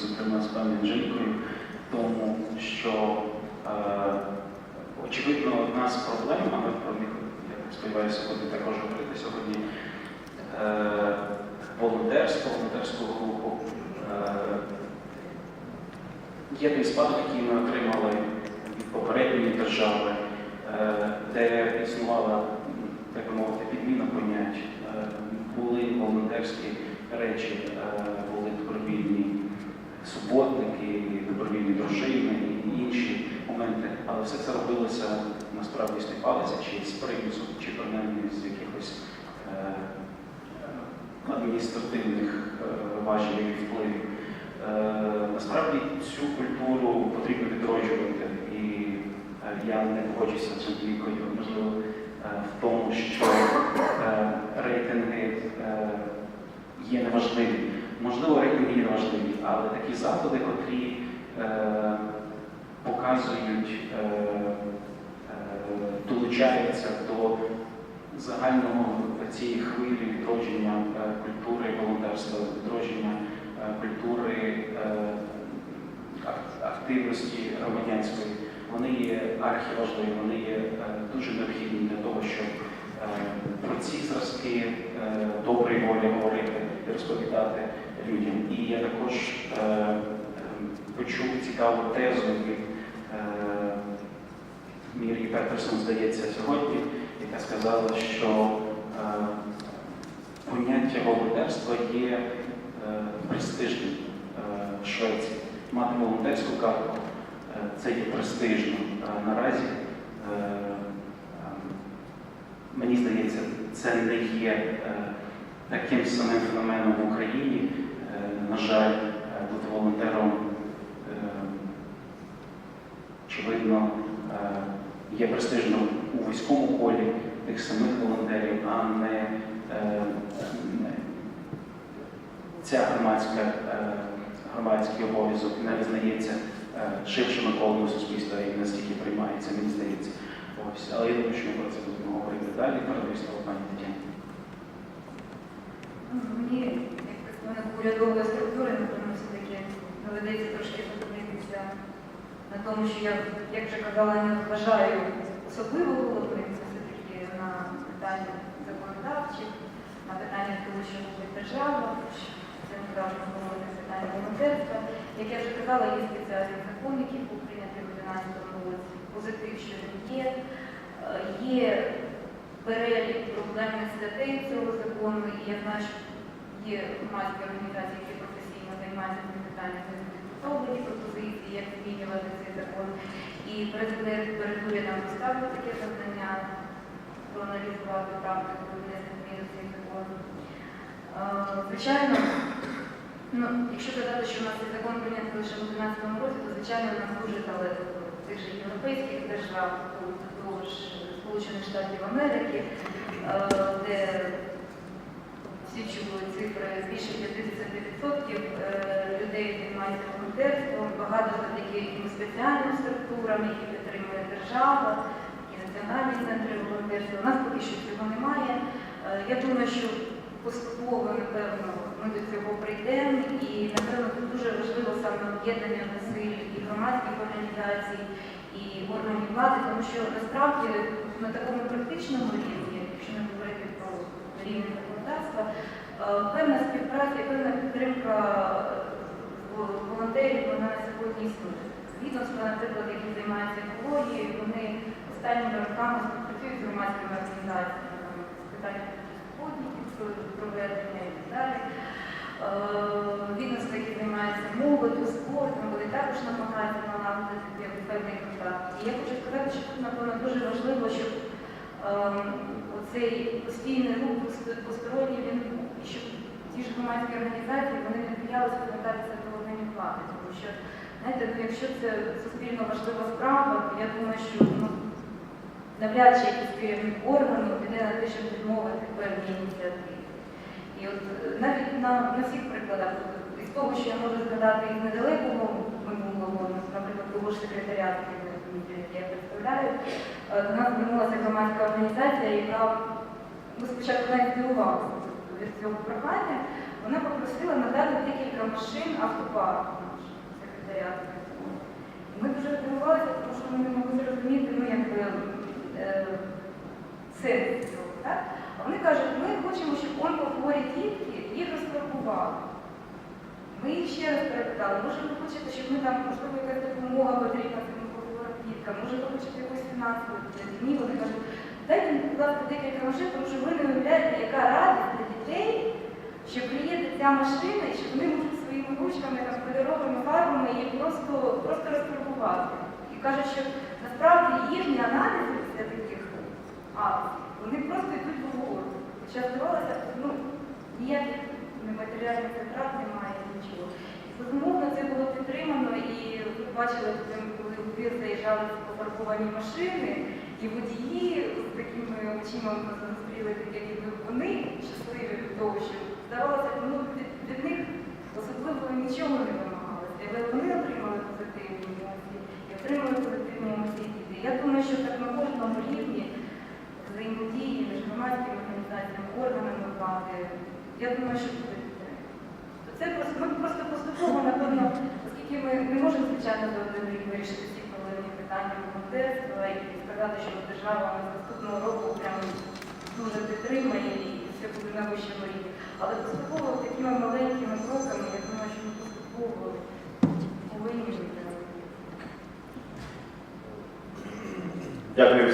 зокрема з пані Анжелікою, тому, що е, очевидно одна з проблем, а про них, я сподіваюся, сьогодні також говорити сьогодні. Е, волонтерство, волонтерського руху. Е, той спадок, який ми отримали від попередньої держави, е, де існувала, так мовити, підміна понять. Е, Були волонтерські речі, е, були добровільні суботники, добровільні дружини і інші моменти. Але все це робилося насправді палиця чи з примусу, чи принаймні з якихось е, адміністративних е, важелів і впливів. Е, Насправді цю культуру потрібно відроджувати, і е, я не погоджуся з Андрійкою, можливо, е, в тому, що е, рейтинги е, є неважливі. Можливо, рейтинги є неважливі, але такі заходи, котрі е, показують, е, е, долучаються до загального цієї хвилі відродження е, культури волонтерства, відродження е, культури активності громадянської, вони є архіважливі, вони є дуже необхідні для того, щоб про ці зразки доброї волі говорити розповідати людям. І я також е, е, почув цікаву тезу від е, Мір'ї Петерсон, здається, сьогодні, яка сказала, що е, поняття волонтерства є е, престижним е, в Швеції. Мати волонтерську картку е, це є престижно. Е, наразі, е, е, мені здається, це не є е, таким самим феноменом в Україні. Е, на жаль, бути волонтером е, очевидно, е, є престижно у військовому колі тих самих волонтерів, а не ця громадська, громадський обов'язок не визнається ширшими колами суспільства і настільки приймається, мені здається. Ось. Але я думаю, що ми про це будемо говорити далі. Передаю слово пані Тетяні. Ну, Мені, як представник урядової структури, напевно, все-таки доведеться трошки зупинитися на тому, що я, як вже казала, не вважаю особливо головним все-таки на питання законодавчих, на питання того, що робить держава, це не можна говорити питання волонтерства. Як я вже казала, є спеціальний закон, який був прийнятий у 2012 році. Позитив, що він є. Е, Є перелік проблемних статей цього закону, і я знаю, що є громадські організації, які професійно займаються цим питанням, підготовлені пропозиції, як змінювати цей закон. І президент перед урядом поставив таке завдання проаналізувати практику внесення змін до цей закон. Е, Звичайно, ну, якщо казати, що у нас цей закон прийнятий лише в 2011 році, то звичайно нам дуже далеко тих же європейських держав, того ж Сполучених Штатів Америки, е, де всі чули цифри більше 50% е, людей займаються волонтерством, багато завдяки спеціальним структурам, які підтримує держава, і національні центри волонтерства. У нас поки що цього немає. Е, Я думаю, що поступово, напевно, ми до цього прийдемо, і напевно тут дуже важливо саме об'єднання зусиль і громадських організацій, і органів влади, тому що насправді на такому практичному рівні, якщо не говорити про рівень законодавства, е, певна співпраця і певна підтримка е, волонтерів вона на сьогодні існує. Відомства, наприклад, які займаються екологією, вони останніми роками співпрацюють з громадськими організаціями з питань сходників, проведення і так далі. Е, Відомства, які займаються молоддю, спортом, вони також намагаються налагодити певний контакт. І я хочу сказати, що тут, напевно, дуже важливо, щоб ем, оцей постійний рух посторонній він і щоб ті ж громадські організації вони не боялися звертатися до органів влади, тому що знаєте, ну, якщо це суспільно важлива справа, то я думаю, що ну, навряд чи якийсь керівник органу піде на те, щоб відмовити певні ініціативи. І от е, навіть на, на всіх прикладах, із того, що я можу згадати із недалекого минулого, ну, наприклад, того ж секретаріату Я представляю, е, до нас звернулася громадська організація, яка ну, спочатку навіть здивувалася від цього прохання. Вона попросила надати декілька машин автопарку, секретаріат. Ми дуже здивувалися, тому що ми не могли зрозуміти, ну якби е, цього. А вони кажуть, ми хочемо, щоб онкохворі дітки їх розпаркували. Ми їх ще раз перепитали, може ви хочете, щоб ми там, можливо, якась допомога потрібна цим може хочете якусь фінансову? Ні, вони кажуть, дайте будь ласка, декілька машин, тому що ви не уявляєте, яка радість для дітей, що приїде ця машина і що вони можуть своїми ручками, там, кольоровими фарбами її просто, просто розфарбувати. І кажуть, що насправді їхні аналізи після таких акцій, вони просто йдуть вгору. Хоча здавалося, ну, ніяких нематеріальних витрат немає нічого. Безумовно це було підтримано, і ви бачили, двір заїжджали ці пофарбовані машини, і водії з такими очима зустріли, такі, якби вони щасливі від того, що здавалося, ну, від, них особливо нічого не вимагалося, але вони отримали позитивні емоції і отримали позитивні емоції діти. Я думаю, що так на кожному рівні взаємодії між громадськими організаціями, органами влади, я думаю, що буде підтримка. Це просто, ми просто поступово, напевно, оскільки ми не можемо, звичайно, за один рік вирішити питання волонтерства і сказати, що держава нас наступного року прямо дуже підтримає і все буде на вищому рівні. Але поступово такими маленькими кроками, я думаю, що ми поступово повинні жити. Дякую.